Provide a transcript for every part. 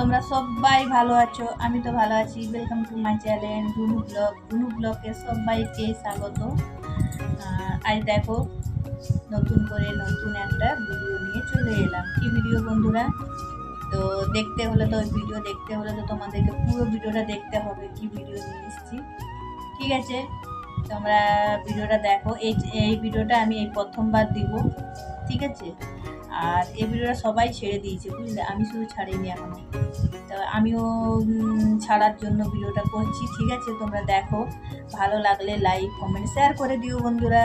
তোমরা সবাই ভালো আছো? আমি তো ভালো আছি। Welcome to my channel Runu blog Runu ব্লগে সবাইকে স্বাগত। আজ দেখো, নতুন করে নতুন একটা ভিডিও নিয়ে চলে এলাম। কি ভিডিও বন্ধুরা? তো দেখতে হলে তো ওই ভিডিও দেখতে হলে তো তোমাদেরকে পুরো ভিডিওটা দেখতে হবে, কি ভিডিও নিয়ে এসেছি। ঠিক আছে? তোমরা ভিডিওটা দেখো। এই এই ভিডিওটা আমি এই প্রথমবার দিব। ঠিক আছে? আর এই ভিডিওটা সবাই ছেড়ে দিয়েছে বুঝলে? আমি শুধু ছাড়িনি এখনও। তো আমিও ছাড়ার জন্য ভিডিওটা করছি ঠিক আছে? তোমরা দেখো। ভালো লাগলে লাইক কমেন্ট শেয়ার করে দিও বন্ধুরা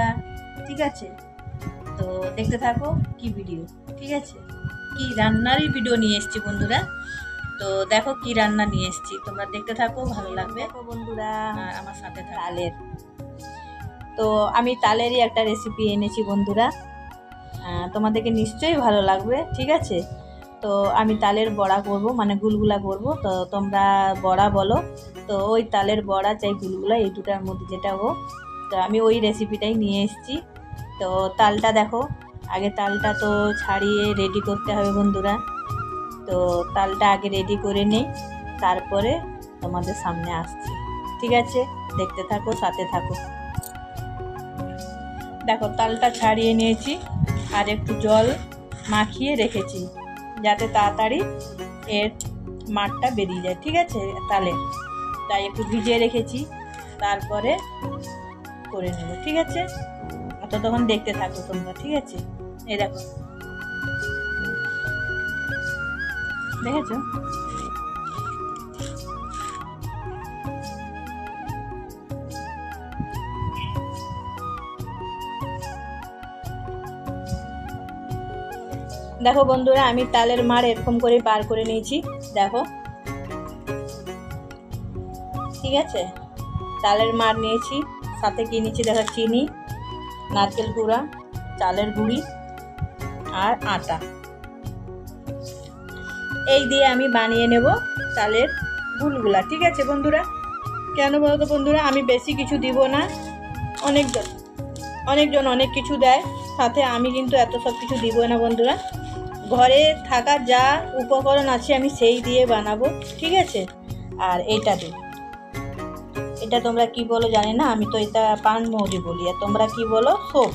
ঠিক আছে? তো দেখতে থাকো কি ভিডিও ঠিক আছে? কি রান্নারই ভিডিও নিয়ে এসেছি বন্ধুরা। তো দেখো কি রান্না নিয়ে এসেছি। তোমরা দেখতে থাকো ভালো লাগবে। বন্ধুরা আর আমার সাথে। তালের। তো আমি তালেরই একটা রেসিপি এনেছি বন্ধুরা। তোমাদেরকে নিশ্চয়ই ভালো লাগবে, ঠিক আছে? তো আমি তালের বড়া করব মানে গুলগুলা করব। তো তোমরা বড়া বলো, তো ওই তালের বড়া চাই গুলগুলা এই দুটার মধ্যে যেটা হোক। তো আমি ওই রেসিপিটাই নিয়ে এসেছি। তো তালটা দেখো, আগে তালটা তো ছাড়িয়ে রেডি করতে হবে বন্ধুরা। তো তালটা আগে রেডি করে নেই, তারপরে তোমাদের সামনে আসছি, ঠিক আছে? দেখতে থাকো, সাথে থাকো। দেখো, তালটা ছাড়িয়ে নিয়েছি। আর একটু জল মাখিয়ে রেখেছি, যাতে তাড়াতাড়ি এর মাঠটা বেরিয়ে যায়, ঠিক আছে? তালে, তাই একটু ভিজিয়ে রেখেছি, তারপরে করে নেব, ঠিক আছে? অত তখন দেখতে থাকো তোমরা, ঠিক আছে? এই দেখো। দেখেছ? দেখো বন্ধুরা, আমি তালের মার এরকম করে বার করে নিয়েছি, দেখো। ঠিক আছে? তালের মার নিয়েছি, সাথে কি নিয়েছি দেখো, চিনি, নারকেল গুঁড়া, চালের গুঁড়ি আর আটা। এই দিয়ে আমি বানিয়ে নেব চালের গুলগুলা, ঠিক আছে বন্ধুরা? কেন বলতো বন্ধুরা, আমি বেশি কিছু দিব না। অনেকজন অনেকজন অনেক কিছু দেয়, সাথে আমি কিন্তু এত সব কিছু দিব না বন্ধুরা। ঘরে থাকা যা উপকরণ আছে আমি সেই দিয়ে বানাবো, ঠিক আছে? আর এইটা দিই এটা তোমরা কি বলো জানি না, আমি তো এটা পান মৌরি বলি। আর তোমরা কি বলো? সোপ।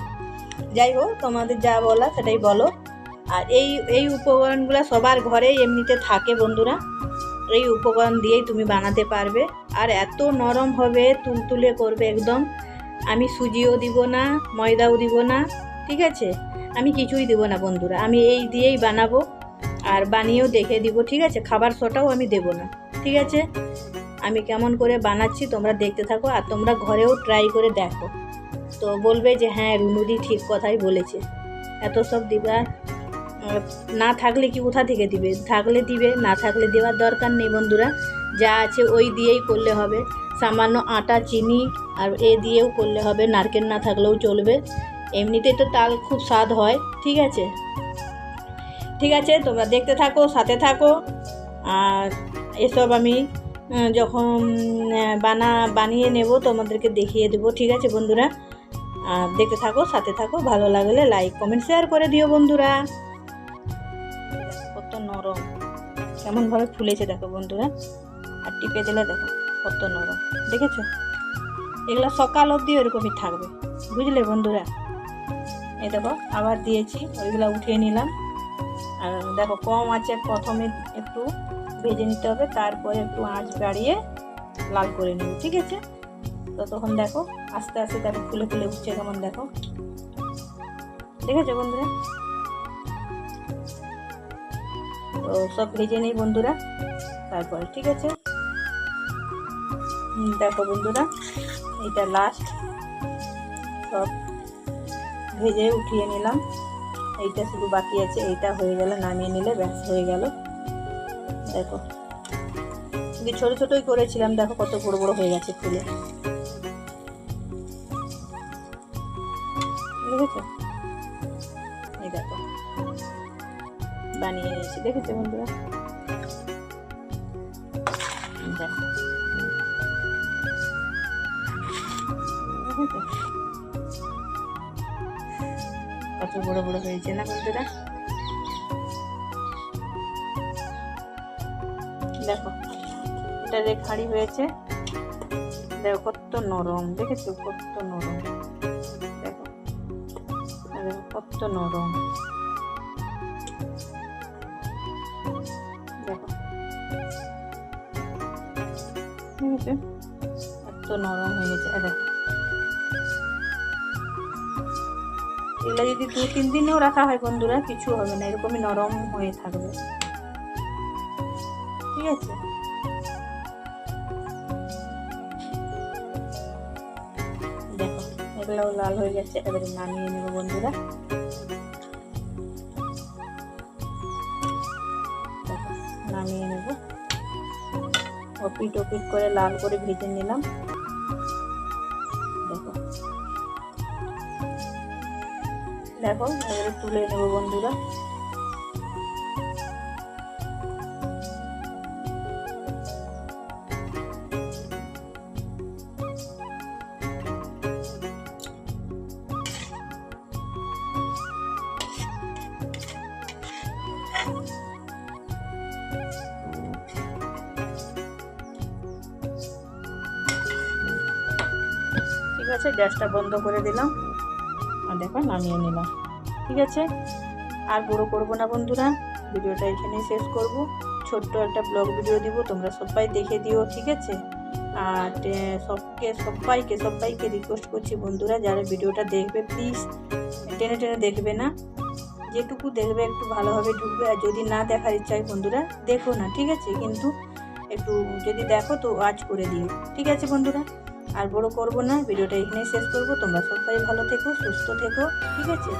যাই হোক, তোমাদের যা বলা সেটাই বলো। আর এই এই উপকরণগুলো সবার ঘরেই এমনিতে থাকে বন্ধুরা। এই উপকরণ দিয়েই তুমি বানাতে পারবে। আর এত নরম হবে, তুলতুলে করবে একদম। আমি সুজিও দিব না, ময়দাও দিব না, ঠিক আছে? আমি কিছুই দিব না বন্ধুরা, আমি এই দিয়েই বানাবো আর বানিয়েও দেখে দিব, ঠিক আছে? খাবার শটাও আমি দেব না, ঠিক আছে? আমি কেমন করে বানাচ্ছি তোমরা দেখতে থাকো আর তোমরা ঘরেও ট্রাই করে দেখো। তো বলবে যে হ্যাঁ রুনুদি ঠিক কথাই বলেছে। এত সব দিবার না থাকলে কি কোথা থেকে দিবে? থাকলে দিবে, না থাকলে দেওয়ার দরকার নেই বন্ধুরা। যা আছে ওই দিয়েই করলে হবে। সামান্য আটা, চিনি আর এ দিয়েও করলে হবে। নারকেল না থাকলেও চলবে। এমনিতে তো তাল খুব স্বাদ হয়, ঠিক আছে? ঠিক আছে, তোমরা দেখতে থাকো, সাথে থাকো। আর এসব আমি যখন বানা, বানিয়ে নেব, তোমাদেরকে দেখিয়ে দেবো, ঠিক আছে বন্ধুরা? আর দেখতে থাকো, সাথে থাকো, ভালো লাগলে লাইক, কমেন্ট, শেয়ার করে দিও বন্ধুরা। কত নরম। কেমনভাবে ফুলেছে দেখো বন্ধুরা। আর টিপে দিলে দেখো, কত নরম। দেখেছ? এগুলো সকাল অবধি ওরকমই থাকবে, বুঝলে বন্ধুরা? এই দেখো, আবার দিয়েছি, ওইগুলো উঠিয়ে নিলাম। আর দেখো, কম আছে, প্রথমে একটু ভেজে নিতে হবে, তারপরে একটু আঁচ বাড়িয়ে লাল করে নেব, ঠিক আছে? তো তখন দেখো, আস্তে আস্তে দেখো, ফুলে ফুলে উঠছে কেমন দেখো। দেখেছ বন্ধুরা? তো সব ভেজে নেই বন্ধুরা, তারপরে, ঠিক আছে? দেখো বন্ধুরা এটা লাস্ট সব ভেজে উঠিয়ে নিলাম। এইটা শুধু বাকি আছে, এইটা হয়ে গেলে, নামিয়ে নিলে ব্যাস, হয়ে গেল। দেখো। ছোটো ছোটোই করেছিলাম, দেখো কত বড় বড় হয়ে গেছে ফুলে। বানিয়ে নিয়েছি। দেখেছ বন্ধুরা? বড় বড় হয়েছে না বন্ধুরা? দেখো, এটা যে খাড়ি হয়েছে, দেখো কত নরম, দেখেছ? কত নরম। দেখো কত নরম। দেখো। এত নরম হয়ে গেছে। দেখো। এগুলো যদি দু, তিন দিনেও রাখা হয় বন্ধুরা, কিছু হবে না, এরকমই নরম হয়ে থাকবে। ঠিক আছে? এগুলোও লাল হয়ে গেছে, এবারে নামিয়ে নেব বন্ধুরা। নামিয়ে নেব। ওপিট ওপিট করে লাল করে ভেজে নিলাম। দেখো এবারে তুলে নেব বন্ধুরা। ঠিক আছে গ্যাসটা বন্ধ করে দিলাম। দেখো, নামিয়ে নিলাম। ঠিক আছে? আর বড় করব না বন্ধুরা, ভিডিওটা এখানেই শেষ করব। ছোট্ট একটা ব্লগ ভিডিও দিব, তোমরা সবাই দেখে দিও, ঠিক আছে? আর সবকে, সবাইকে সবাইকে রিকোয়েস্ট করছি বন্ধুরা, যারা ভিডিওটা দেখবে প্লিজ টেনে টেনে দেখবে না। যেটুকু দেখবে একটু ভালোভাবে ঢুকবে, আর যদি না দেখার ইচ্ছা হয় বন্ধুরা, দেখো না, ঠিক আছে? কিন্তু একটু যদি দেখো তো আজ করে দিও, ঠিক আছে বন্ধুরা? আর বড় করব না, ভিডিওটা এখানেই শেষ করব। তোমরা সবাই ভালো থেকো, সুস্থ থেকো, ঠিক আছে?